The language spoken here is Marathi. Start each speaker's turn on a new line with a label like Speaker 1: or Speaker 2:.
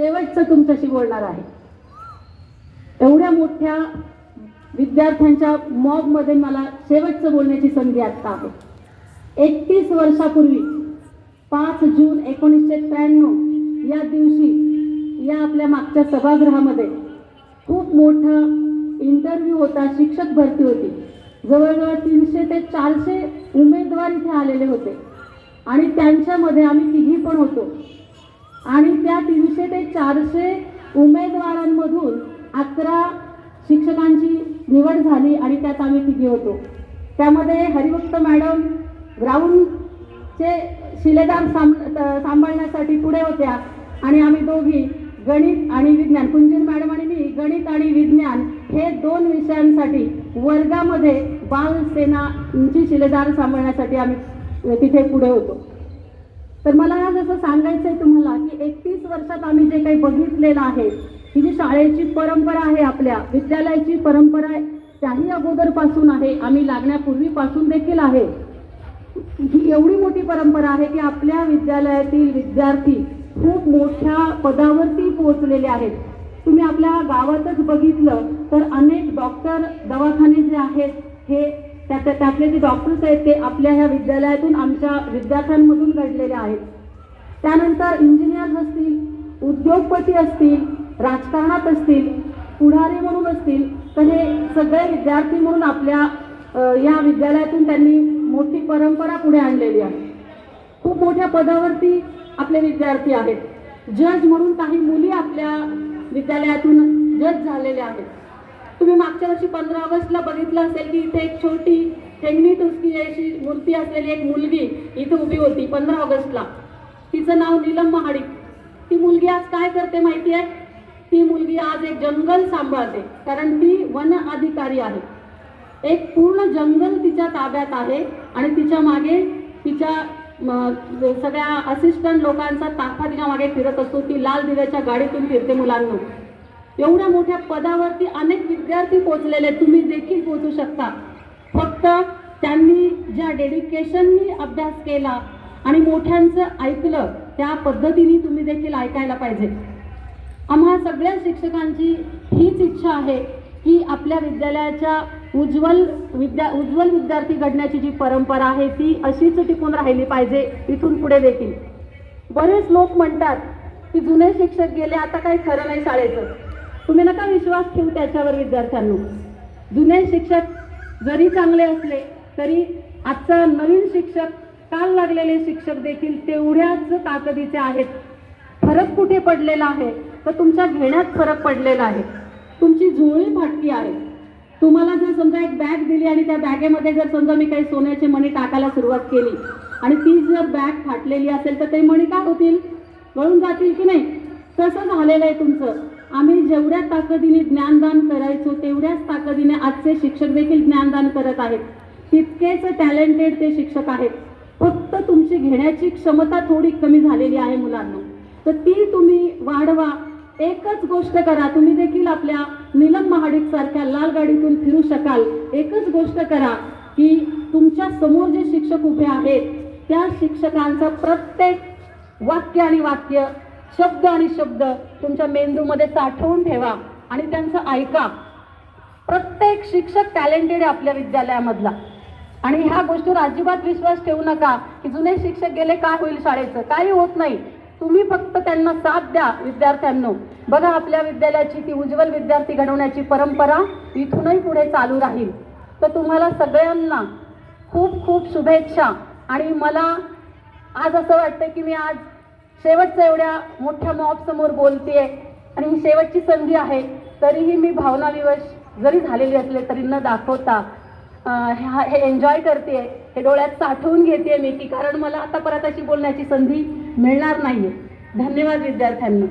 Speaker 1: शेवटचं तुमच्याशी बोलणार आहे. एवढ्या मोठ्या विद्यार्थ्यांच्या मॉबमध्ये मला शेवटचं बोलण्याची संधी आत्ता आहे. एकतीस वर्षापूर्वी पाच जून एकोणीसशे त्र्याण्णव या दिवशी या आपल्या मागच्या सभागृहामध्ये खूप मोठा इंटरव्ह्यू होता शिक्षक भरती होती. जवळजवळ तीनशे ते चारशे उमेदवार इथे आलेले होते. आणि त्यांच्यामध्ये आम्ही तिघी पण होतो. आणि त्या तीनशे ते चारशे उमेदवारांमधून अकरा शिक्षकांची निवड झाली आणि त्यात आम्ही तिघी होतो. त्यामध्ये हरिभक्त मॅडम ग्राउंडचे शिलेदार साम सांभाळण्यासाठी पुढे होत्या आणि आम्ही दोघी गणित आणि विज्ञान कुंजन मॅडम आणि मी गणित आणि विज्ञान हे दोन विषयांसाठी वर्गामध्ये बालसेनांची शिलेदार सांभाळण्यासाठी आम्ही तिथे पुढे होतो. तर मला जसं सांगायचं आहे तुम्हाला की एकतीस वर्षात आम्ही जे काही बघितलेलं आहे ही जी शाळेची परंपरा आहे आपल्या विद्यालयाची परंपरा आहे त्याही अगोदरपासून आहे आम्ही लागण्यापूर्वीपासून देखील आहे. ही एवढी मोठी परंपरा आहे की आपल्या विद्यालयातील विद्यार्थी खूप मोठ्या पदावरती पोहोचलेले आहेत. तुम्ही आपल्या गावातच बघितलं तर अनेक डॉक्टर दवाखाने जे आहेत हे त्यात त्यातले जे डॉक्टर्स आहेत ते आपल्या ह्या विद्यालयातून आमच्या विद्यार्थ्यांमधून घडलेले आहेत. त्यानंतर इंजिनियर्स असतील उद्योगपती असतील राजकारणात असतील पुढारी म्हणून असतील तर हे सगळे विद्यार्थी म्हणून आपल्या या विद्यालयातून त्यांनी मोठी परंपरा पुढे आणलेली आहे. खूप मोठ्या पदावरती आपले विद्यार्थी आहेत. जज म्हणून काही मुली आपल्या विद्यालयातून जज झालेल्या आहेत. तुम्ही मागच्या वर्षी पंधरा ऑगस्टला बघितलं असेल की इथे एक छोटी ठेंगणी टुसकी अशी मूर्ती असलेली एक मुलगी इथे उभी होती पंधरा ऑगस्टला. तिचं नाव नीलम महाडिक. ती मुलगी आज काय करते माहिती आहे ती मुलगी आज एक जंगल सांभाळते. कारण ती वन अधिकारी आहे. एक पूर्ण जंगल तिच्या ताब्यात आहे आणि तिच्यामागे तिच्या सगळ्या असिस्टंट लोकांचा ताफा तिच्यामागे फिरत असतो. ती लाल दिव्याच्या गाडीतून फिरते मुलांना. एवढ्या मोठ्या पदावरती अनेक विद्यार्थी पोहोचलेले आहेत. तुम्ही देखील पोचू शकता. फक्त त्यांनी ज्या डेडिकेशननी अभ्यास केला आणि मोठ्यांचं ऐकलं त्या पद्धतीने तुम्ही देखील ऐकायला पाहिजे. आम्हा सगळ्या शिक्षकांची हीच इच्छा आहे की आपल्या विद्यालयाच्या उज्ज्वल विद्या उज्ज्वल विद्यार्थी घडण्याची जी परंपरा आहे ती अशीच टिकून राहिली पाहिजे इथून पुढे देखील. बरेच लोक म्हणतात की जुने शिक्षक गेले आता काही खरं नाही शाळेचं. तुम्ही नका विश्वास ठेवू त्याच्यावर विद्यार्थ्यांनो. जुने शिक्षक जरी चांगले असले तरी आजचा नवीन शिक्षक काल लागलेले शिक्षक देखील तेवढ्याच ताकदीचे आहेत. फरक कुठे पडलेला आहे? तर तुमच्या घेण्यात फरक पडलेला आहे. तुमची जुळी फाटकी आहे. तुम्हाला जर समजा एक बॅग दिली आणि त्या बॅगेमध्ये जर समजा मी काही सोन्याचे मणी टाकायला सुरुवात केली आणि ती जर बॅग फाटलेली असेल तर ते मणी काय होतील? गळून जातील की नाही? तसं झालेलं आहे तुमचं. आम्ही जेवढ्या ताकदीने ज्ञानदान करायचो तेवढ्याच ताकदीने आजचे शिक्षक देखील ज्ञानदान करत आहेत. तितकेच टॅलेंटेड ते शिक्षक आहेत. फक्त तुमची घेण्याची क्षमता थोडी कमी झालेली आहे मुलांना. तर ती तुम्ही वाढवा. एकच गोष्ट करा. तुम्ही देखील आपल्या नीलम महाडिक सारख्या लाल गाडीतून फिरू शकाल. एकच गोष्ट करा की तुमच्यासमोर जे शिक्षक उभे आहेत त्या शिक्षकांचा प्रत्येक वाक्य आणि वाक्य शब्द आणि शब्द तुमच्या मेंदूमध्ये साठवून ठेवा आणि त्यांचं ऐका. प्रत्येक शिक्षक टॅलेंटेड आहे आपल्या विद्यालयामधला. आणि ह्या गोष्टीवर अजिबात विश्वास ठेवू नका की जुने शिक्षक गेले काय होईल शाळेचं? काही होत नाही. तुम्ही फक्त त्यांना साथ द्या विद्यार्थ्यांनो. बघा आपल्या विद्यालयाची ती उज्ज्वल विद्यार्थी घडवण्याची परंपरा इथूनही पुढे चालू राहील. तर तुम्हाला सगळ्यांना खूप खूप शुभेच्छा. आणि मला आज असं वाटतं की मी आज शेवटच्या एवढ्या मोठ्या मॉबसमोर बोलतेय. आणि ही शेवटची संधी आहे. तरीही मी भावनाविवश जरी झालेली असले तरी न दाखवता हे एन्जॉय करते हे डोळ्यात साठवून घेते मी की कारण मला आता परत अशी बोलण्याची संधी मिळणार नाहीये. धन्यवाद विद्यार्थ्यांना.